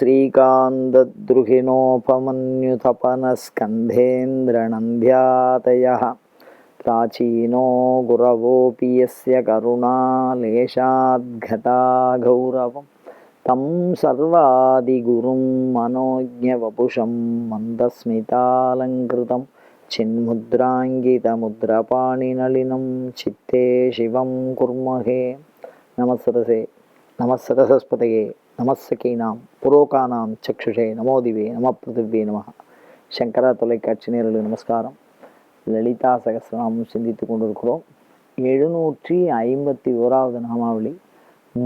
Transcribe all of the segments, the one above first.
श्रीकान्तद्रुहिणोपमन्युतपनस्कन्धेन्द्रनन्द्यातयः प्राचीनो गुरवोऽपि यस्य करुणालेशाद्गता गौरवं तं सर्वादिगुरुं मनोज्ञवपुषं मन्दस्मितालङ्कृतं चिन्मुद्राङ्गितमुद्रपाणिनलिनं चित्ते शिवं कुर्महे नमस्सरसे नमस्सरसस्पतये நமஸ்கீனாம் புரோகானாம் சக்ஷுஷே நமோதிவே நம பிருத்திவே நம சங்கரா தொலைக்காட்சி நேரலுக்கு நமஸ்காரம். லலிதா சகசிரநாமம் சிந்தித்து கொண்டிருக்கிறோம். எழுநூற்றி ஐம்பத்தி ஓராவது நாமாவளி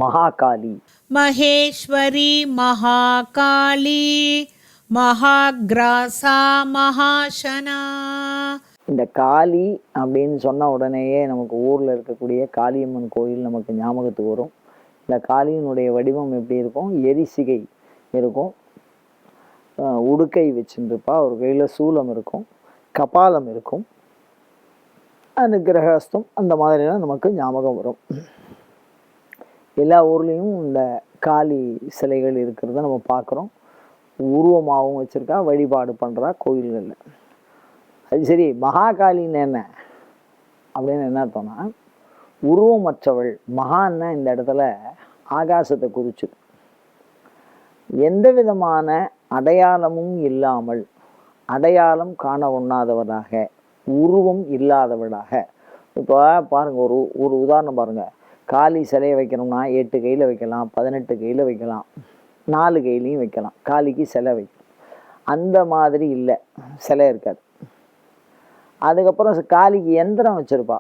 மகாகாளி. மகேஸ்வரி மகாகாளி மகாகிராசா மகாசனா. இந்த காளி அப்படின்னு சொன்ன உடனேயே நமக்கு ஊரில் இருக்கக்கூடிய காளியம்மன் கோயில் நமக்கு ஞாபகத்துக்கு வரும். இந்த காளியினுடைய வடிவம் எப்படி இருக்கும்? எரிசிகை இருக்கும். உடுக்கை வச்சுருப்பா ஒரு கையில் சூலம் இருக்கும் கபாலம் இருக்கும் அனுகிரகஸ்தம் அந்த மாதிரிலாம் நமக்கு ஞாபகம் வரும். எல்லா ஊர்லேயும் இந்த காளி சிலைகள் இருக்கிறத நம்ம பார்க்குறோம் உருவமாகவும் வச்சுருக்கா வழிபாடு பண்ணுறா கோயில்களில். அது சரி மகாகாளின்னு என்ன? அப்படின்னு என்ன அர்த்தம்னா உருவமற்றவள் மகான்னா இந்த இடத்துல ஆகாசத்தை குறிச்சு. எந்த விதமான அடையாளமும் இல்லாமல் அடையாளம் காண உண்ணாதவனாக உருவம் இல்லாதவனாக. இப்போ பாருங்கள் ஒரு ஒரு உதாரணம் பாருங்கள் காளி சிலையை வைக்கணும்னா எட்டு கையில் வைக்கலாம் பதினெட்டு கையில் வைக்கலாம் நாலு கையிலையும் வைக்கலாம். காளிக்கு சிலை வைக்கலாம் அந்த மாதிரி இல்லை. சிலை இருக்காது. அதுக்கப்புறம் காளிக்கு எந்திரம் வச்சுருப்பா.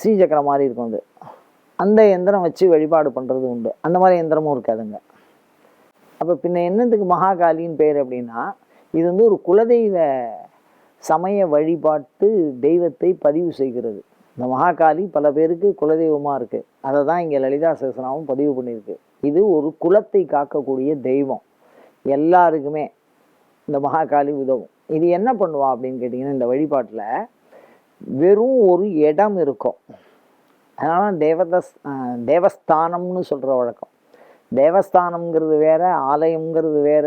ஸ்ரீசக்கரம் மாதிரி இருக்கும் அது. அந்த எந்திரம் வச்சு வழிபாடு பண்ணுறது உண்டு. அந்த மாதிரி எந்திரமும் இருக்காதுங்க. அப்போ பின்ன என்னத்துக்கு மகாகாளின்னு பேர் அப்படின்னா இது வந்து ஒரு குலதெய்வ சமய வழிபாட்டு தெய்வத்தை பதிவு செய்கிறது. இந்த மகாகாளி பல பேருக்கு குலதெய்வமாக இருக்குது அதை தான் இங்கே லலிதா சேசனாவும் பதிவு பண்ணியிருக்கு. இது ஒரு குலத்தை காக்கக்கூடிய தெய்வம். எல்லாருக்குமே இந்த மகாகாளி உதவும். இது என்ன பண்ணுவா அப்படின்னு கேட்டிங்கன்னா இந்த வழிபாட்டில் வெறும் ஒரு இடம் இருக்கும். அதனால தேவத தேவஸ்தானம்னு சொல்கிற வழக்கம். தேவஸ்தானம்ங்கிறது வேற ஆலயம்ங்கிறது வேற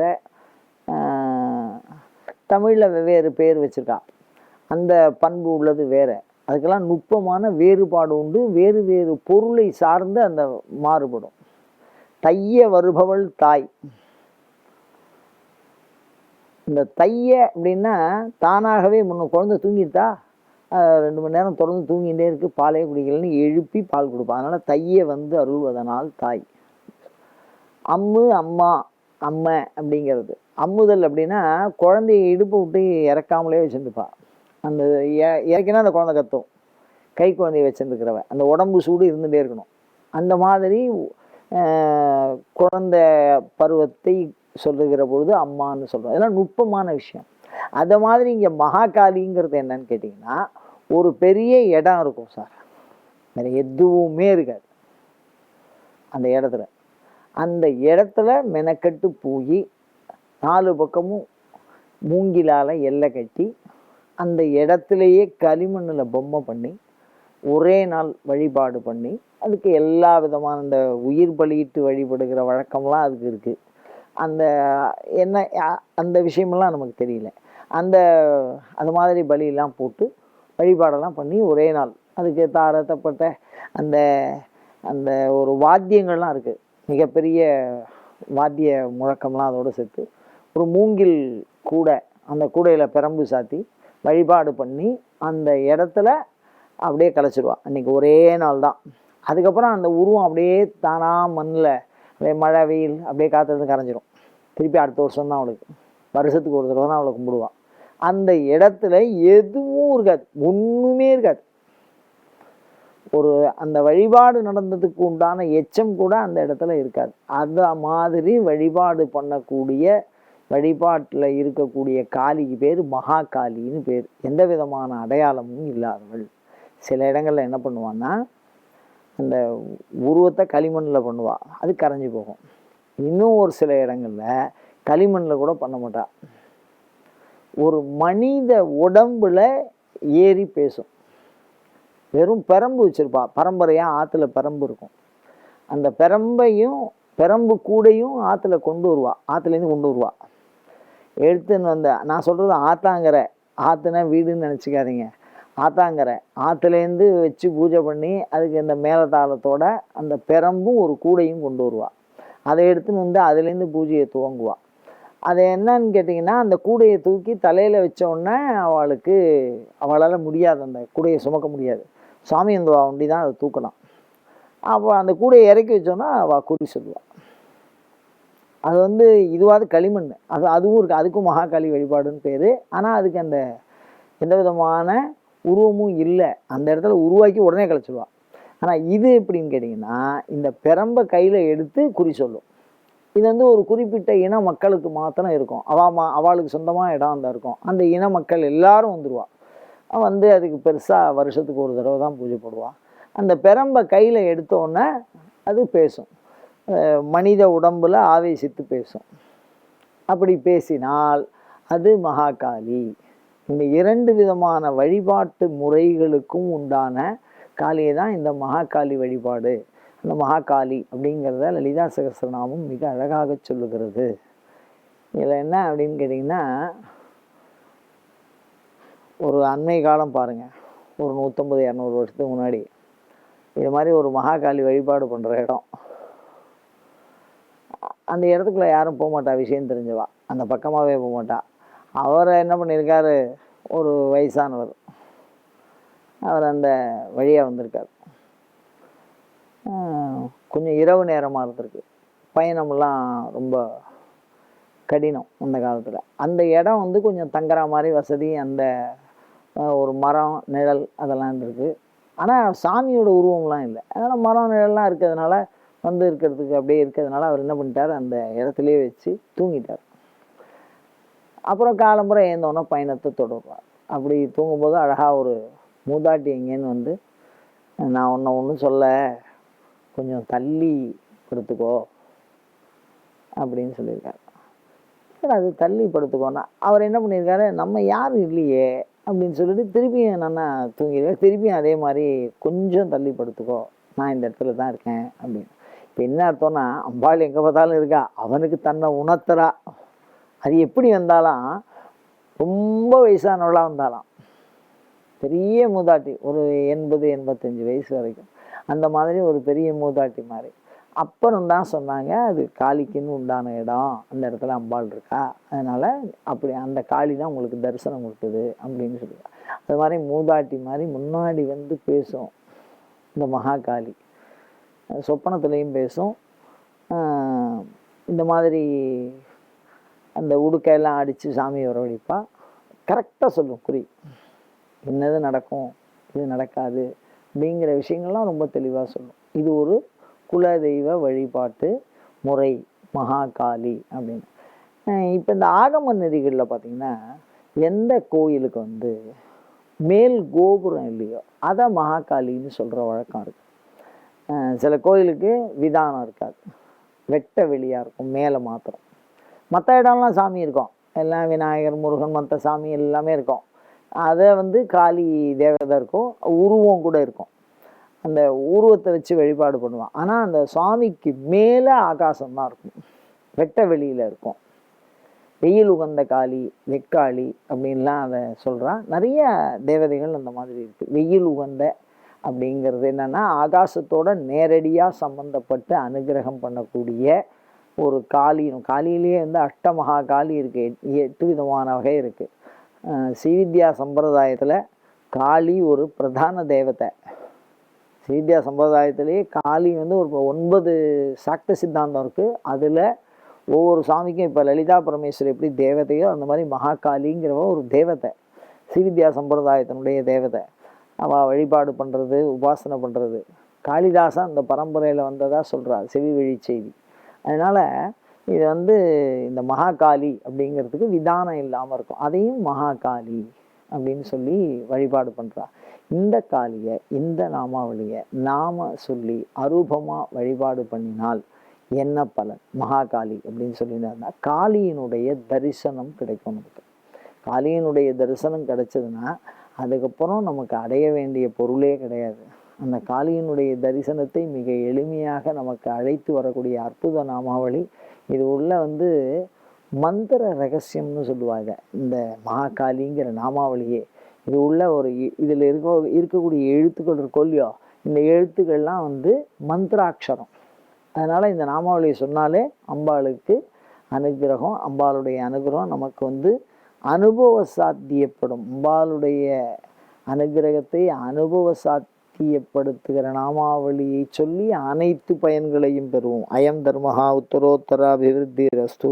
தமிழில் வெவ்வேறு பேர் வச்சுருக்கா அந்த பண்பு உள்ளது வேறு. அதுக்கெல்லாம் நுட்பமான வேறுபாடு உண்டு. வேறு வேறு பொருளை சார்ந்து அந்த மாறுபடும். தைய வருபவள் தாய். இந்த தைய அப்படின்னா தானாகவே முன்ன குழந்தை தூங்கிட்டா ரெண்டு மணி நேரம் தொடர்ந்து தூங்கிகிட்டே இருக்கு. பாலே குடிக்கலன்னு எழுப்பி பால் கொடுப்பா. அதனால் தையை வந்து அருள்வதனால் தாய். அம்மு அம்மா அம்மை அப்படிங்கிறது. அம்முதல் அப்படின்னா குழந்தைய இடுப்பு விட்டு இறக்காமலே வச்சுருப்பா அந்த இ- இறக்கினா அந்த குழந்தை கத்தும். கை குழந்தைய வச்சுருக்கிறவ அந்த உடம்பு சூடு இருந்துகிட்டே இருக்கணும். அந்த மாதிரி குழந்தை பருவத்தை சொல்லுகிற பொழுது அம்மான்னு சொல்கிறோம் இதெல்லாம் நுட்பமான விஷயம். அதை மாதிரி இங்கே மகாகாலிங்கிறது என்னன்னு கேட்டிங்கன்னா ஒரு பெரிய இடம் இருக்கும் சார். வேறு எதுவுமே இருக்காது. அந்த இடத்துல. அந்த இடத்துல மெனக்கட்டு போய் நாலு பக்கமும் மூங்கிலால் எல்லை கட்டி அந்த இடத்துலையே களிமண்ணில் பொம்மை பண்ணி ஒரே நாள் வழிபாடு பண்ணி அதுக்கு எல்லா விதமான இந்த உயிர் பலியிட்டு வழிபடுகிற வழக்கம்லாம் அதுக்கு இருக்குது அந்த என்ன அந்த விஷயமெல்லாம் நமக்கு தெரியல. அந்த அது மாதிரி பலியெல்லாம் போட்டு வழிபாடெல்லாம் பண்ணி ஒரே நாள். அதுக்கு தாரத்தப்பட்ட அந்த அந்த ஒரு வாத்தியங்கள்லாம் இருக்குது மிகப்பெரிய வாத்திய முழக்கம்லாம் அதோடு சேர்த்து ஒரு மூங்கில் கூடை அந்த கூடையில் பெரம்பு சாத்தி வழிபாடு பண்ணி அந்த இடத்துல அப்படியே கலைச்சிடுவான் அன்றைக்கி ஒரே நாள் தான் அதுக்கப்புறம் அந்த உருவம் அப்படியே தானாக மண்ணில் அப்படியே மழை வெயில் அப்படியே காத்திருந்து கரைஞ்சிரும். திருப்பி அடுத்த வருஷம் தான் அவளுக்கு. வருஷத்துக்கு ஒரு தடவை தான் அவளை கும்பிடுவான் அந்த இடத்துல எதுவும் இருக்காது. ஒன்றுமே இருக்காது. ஒரு அந்த வழிபாடு நடந்ததுக்கு உண்டான எச்சம் கூட அந்த இடத்துல இருக்காது. அந்த மாதிரி வழிபாடு பண்ணக்கூடிய வழிபாட்டில் இருக்கக்கூடிய காளிக்கு பேர் மகாகாளின்னு பேர். எந்த விதமான அடையாளமும் இல்லாதவள். சில இடங்களில் என்ன பண்ணுவான்னா அந்த உருவத்தை களிமண்ணில் பண்ணுவாள் அது கரைஞ்சி போகும். இன்னும் ஒரு சில இடங்களில் களிமண்ணில் கூட பண்ண மாட்டாள் ஒரு மனித உடம்பில் ஏறி பேசும். வெறும் பெரம்பு வச்சிருப்பா. பரம்பரையாக ஆற்றுல பெரம்பு இருக்கும். அந்த பெரம்பையும் பெரம்பு கூடையும் ஆற்றுல கொண்டு வருவா. ஆற்றுலேருந்து கொண்டு வருவா. எடுத்துன்னு வந்த நான் சொல்கிறது ஆத்தாங்கரை. ஆற்றுனா வீடுன்னு நினச்சிக்காதீங்க. ஆத்தாங்கரை. ஆற்றுலேருந்து வச்சு பூஜை பண்ணி அதுக்கு இந்த மேலதாளத்தோட அந்த பெரம்பும் ஒரு கூடையும் கொண்டு வருவா. அதை எடுத்துன்னு வந்து அதுலேருந்து பூஜையை துவங்குவாள் அது என்னன்னு கேட்டிங்கன்னா அந்த கூடையை தூக்கி தலையில் வச்சோடனே அவளுக்கு அவளால் முடியாது. அந்த கூடையை சுமக்க முடியாது. சாமி அந்த ஒண்டி தான் அதை தூக்கலாம் அப்போ அந்த கூடையை இறக்கி வச்சோன்னா அவள் குறி சொல்லுவாள் அது வந்து இதுவாது களிமண். அது அதுவும் இருக்குது அதுக்கும் மகாகாளி வழிபாடுன்னு பேர். ஆனால் அதுக்கு அந்த எந்த விதமான உருவமும் இல்லை. அந்த இடத்துல உருவாக்கி உடனே கிளச்சிடுவாள் ஆனால் இது எப்படின்னு கேட்டிங்கன்னா இந்த பெரம்பை கையில் எடுத்து குறி சொல்லும். இது வந்து ஒரு குறிப்பிட்ட இன மக்களுக்கு மாத்திரம் இருக்கும். அவா மா அவளுக்கு சொந்தமாக இடம் அந்த இருக்கும். அந்த இன மக்கள் எல்லாரும் வந்துடுவா வந்து அதுக்கு பெருசாக வருஷத்துக்கு ஒரு தடவை தான் பூஜை போடுவா அந்த பெரம்பை கையில் எடுத்தோன்னே அது பேசும். மனித உடம்பில் ஆவேசித்து பேசும். அப்படி பேசினால் அது மகாகாளி. இந்த இரண்டு விதமான வழிபாட்டு முறைகளுக்கும் உண்டான காளியை தான் இந்த மகாகாளி வழிபாடு. அந்த மகாகாளி அப்படிங்கிறத லலிதா சகஸ்ரநாமம் மிக அழகாக சொல்லுகிறது. இதில் என்ன அப்படின்னு கேட்டிங்கன்னா ஒரு அண்மை காலம் பாருங்கள் ஒரு நூற்றம்பது இரநூறு வருஷத்துக்கு முன்னாடி. இது மாதிரி ஒரு மகாகாளி வழிபாடு பண்ணுற இடம். அந்த இடத்துக்குள்ளே யாரும் போக மாட்டா விஷயம் தெரிஞ்சவா? அந்த பக்கமாகவே போக மாட்டா. அவரை என்ன பண்ணியிருக்காரு ஒரு வயசானவர். அவர் அந்த வழியாக வந்திருக்கார். கொஞ்சம் இரவு நேரமாக இருந்திருக்கு. பயணம்லாம் ரொம்ப கடினம் அந்த காலத்தில். அந்த இடம் வந்து கொஞ்சம் தங்குற மாதிரி வசதி அந்த ஒரு மரம் நிழல் அதெல்லாம் இருந்திருக்கு. ஆனால் சாமியோட உருவம்லாம் இல்லை. அதனால் மரம் நிழல்லாம் இருக்கிறதுனால வந்து இருக்கிறதுக்கு அப்படியே இருக்கிறதுனால அவர் என்ன பண்ணிட்டார்? அந்த இடத்துலையே வச்சு தூங்கிட்டார். அப்புறம் காலம்புரை ஏந்தோன்னா பயணத்தை தொடர்வார் அப்படி தூங்கும்போது அழகாக ஒரு மூதாட்டி எங்கேன்னு வந்து நான் ஒன்று ஒன்றும் சொல்ல கொஞ்சம் தள்ளி படுத்துக்கோ அப்படின்னு சொல்லியிருக்காரு. சரி அது தள்ளி படுத்துக்கோன்னா? அவர் என்ன பண்ணியிருக்காரு? நம்ம யாரும் இல்லையே அப்படின்னு சொல்லிட்டு திருப்பியும் என்னென்னா தூங்கிடுவேன் திருப்பியும் அதே மாதிரி கொஞ்சம் தள்ளி படுத்துக்கோ. நான் இந்த இடத்துல தான் இருக்கேன் அப்படின்னு. இப்போ என்ன அர்த்தம்னா அம்பாள் எங்கே பார்த்தாலும் இருக்கா? அவனுக்கு தன்னை உணர்த்துறா. அது எப்படி வந்தாலும் ரொம்ப வயசானவளாக வந்தாலாம். பெரிய மூதாட்டி ஒரு எண்பது எண்பத்தஞ்சு வயசு வரைக்கும். அந்த மாதிரி ஒரு பெரிய மூதாட்டி மாதிரி. அப்புறம் தான் சொன்னாங்க அது காளிக்குன்னு உண்டான இடம் அந்த இடத்துல அம்பாள் இருக்கா அதனால் அப்படி அந்த காளி தான் உங்களுக்கு தரிசனம் கொடுக்குது அப்படின்னு சொல்லுவாங்க அது மாதிரி மூதாட்டி மாதிரி முன்னாடி வந்து பேசும் இந்த மகாகாளி சொப்பனத்துலேயும் பேசும். இந்த மாதிரி அந்த உடுக்கையெல்லாம் அடித்து சாமி வரவழைப்பா. கரெக்டாக சொல்லும் குறி. என்னது நடக்கும்? இது நடக்காது. அப்படிங்கிற விஷயங்கள்லாம் ரொம்ப தெளிவாக சொல்லும். இது ஒரு குலதெய்வ வழிபாட்டு முறை மகாகாளி அப்படின்னு. இப்போ இந்த ஆகம நெறிகளில் பார்த்தீங்கன்னா எந்த கோயிலுக்கு வந்து மேல் கோபுரம் இல்லையோ அதை மகாகாளின்னு சொல்கிற வழக்கம் இருக்குது சில கோயிலுக்கு விதானம் இருக்காது. வெட்ட வெளியாக இருக்கும் மேலே மாத்திரம். மற்ற இடம்லாம் சாமி இருக்கும். எல்லாம் விநாயகர் முருகன் மற்ற சாமி எல்லாமே இருக்கும். அதை வந்து காளி தேவதை இருக்கும் உருவம் கூட இருக்கும். அந்த உருவத்தை வச்சு வழிபாடு பண்ணுவான். ஆனால் அந்த சுவாமிக்கு மேலே ஆகாசமாக இருக்கும். வெட்ட வெளியில் இருக்கும். வெயில் உகந்த காளி வெக்காளி அப்படின்லாம் அதை சொல்கிறான் நிறைய தேவதைகள் அந்த மாதிரி இருக்குது வெயில் உகந்த அப்படிங்கிறது என்னன்னா ஆகாசத்தோட நேரடியாக சம்மந்தப்பட்டு அனுகிரகம் பண்ணக்கூடிய ஒரு காளியும் காளியிலேயே வந்து அஷ்டமகா காளி இருக்குது எட்- எட்டு விதமான வகை இருக்குது ஸ்ரீவித்யா சம்பிரதாயத்தில் காளி ஒரு பிரதான தேவதை. ஸ்ரீவித்யா சம்பிரதாயத்திலேயே காளி வந்து ஒரு ஒன்பது சாக்த சித்தாந்தம் இருக்குது அதில் ஒவ்வொரு சாமிக்கும் இப்போ லலிதா பரமேஸ்வரி எப்படி தேவதையோ அந்த மாதிரி மகாகாளிங்கிறவ ஒரு தேவதை. ஸ்ரீவித்யா சம்பிரதாயத்தினுடைய தேவதை. அவள் வழிபாடு பண்ணுறது உபாசனை பண்ணுறது காளிதாசன் அந்த பரம்பரையில் வந்ததாக சொல்கிறார் செவி வழி செய்தி. அதனால் இது வந்து இந்த மகாகாளி அப்படிங்கிறதுக்கு விதானம் இல்லாமல் இருக்கும். அதையும் மகாகாளி அப்படின்னு சொல்லி வழிபாடு பண்ணுறா இந்த காளியை இந்த நாமாவளியை நாம சொல்லி அரூபமாக வழிபாடு பண்ணினால் என்ன பலன்? மகாகாளி அப்படின்னு சொல்லியிருந்தா காளியினுடைய தரிசனம் கிடைக்கும் நமக்கு. காளியினுடைய தரிசனம் கிடைச்சதுன்னா அதுக்கப்புறம் நமக்கு அடைய வேண்டிய பொருளே கிடையாது. அந்த காளியினுடைய தரிசனத்தை மிக எளிமையாக நமக்கு அழைத்து வரக்கூடிய அற்புத நாமாவளி. இது உள்ள வந்து மந்திர ரகசியம்னு சொல்லுவாங்க. இந்த மகாகாளிங்கிற நாமாவளியே. இது உள்ள ஒரு இதில் இருக்க இருக்கக்கூடிய எழுத்துக்கள் இருக்கோ இல்லையோ இந்த எழுத்துக்கள்லாம் வந்து மந்திராட்சரம். அதனால் இந்த நாமாவளியை சொன்னாலே அம்பாளுக்கு அனுகிரகம் அம்பாளுடைய அனுகிரகம் நமக்கு வந்து அனுபவ சாத்தியப்படும். அம்பாளுடைய அனுகிரகத்தை அனுபவ ஐக்கியப்படுத்துகிற நாமாவளியை சொல்லி அனைத்து பயன்களையும் பெறுவோம். அயம் தர்மஹா உத்தரோத்தர அபிவிருத்தி ரஸ்து